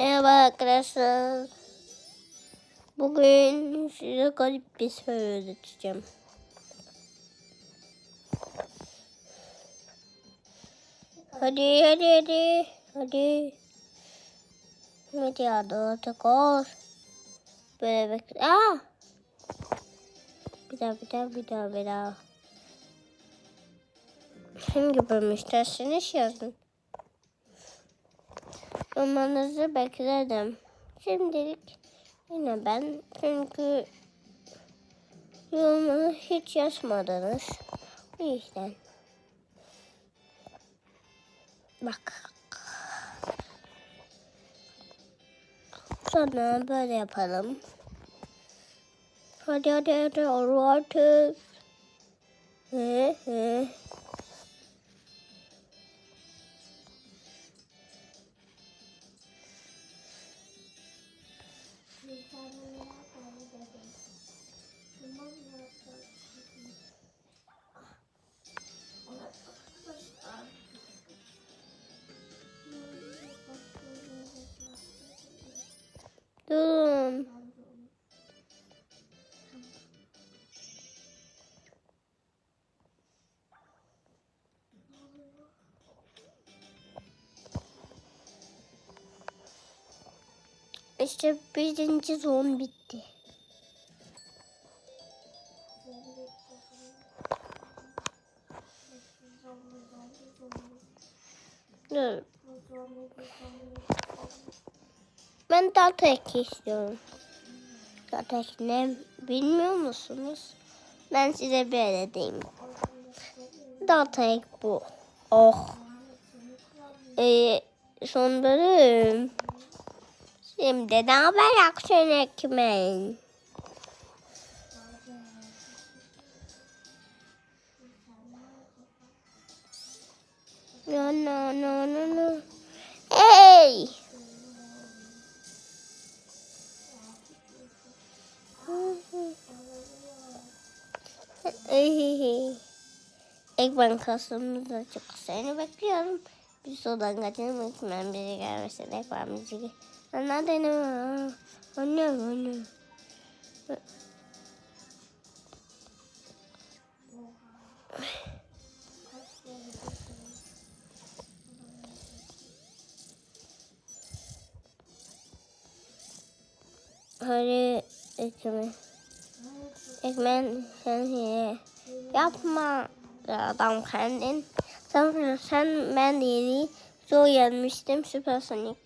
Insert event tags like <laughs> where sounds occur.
Merhaba arkadaşlar. Bugün size garip bir şey öğreteceğim. Hadi hadi hadi. Hadi. Hadi hadi hadi koş. Böyle bekle. Aa! Bir daha bir daha bir daha bir daha. Hangi bölüm isterseniz yazın. Olmanızı bekledim. Şimdilik yine ben çünkü yorumu hiç yazmadınız. Bu yüzden. Bak. Sonra böyle yapalım. Hadi hadi hadi artık. Hı hı. İşte birinci zon bitti. Dur. Ben data ek istiyorum. Data ek ne bilmiyor musunuz? Ben size böyle diyeyim. Data ek bu. Oh. Ee, son bölüm. Şimdi ne haber aksiyon ekmeğin? No no no no no. Hey! <laughs> Ekmen kasımızda çok seni bekliyorum. Bir sudan kaçırım ekmen bizi gelmesin ekmen bizi. Ana dedim. Anne anne. Hadi ekmen. Ekmen sen hile yapma adam kendin. Sen, sen ben değil. Zor yenmiştim süpersonik.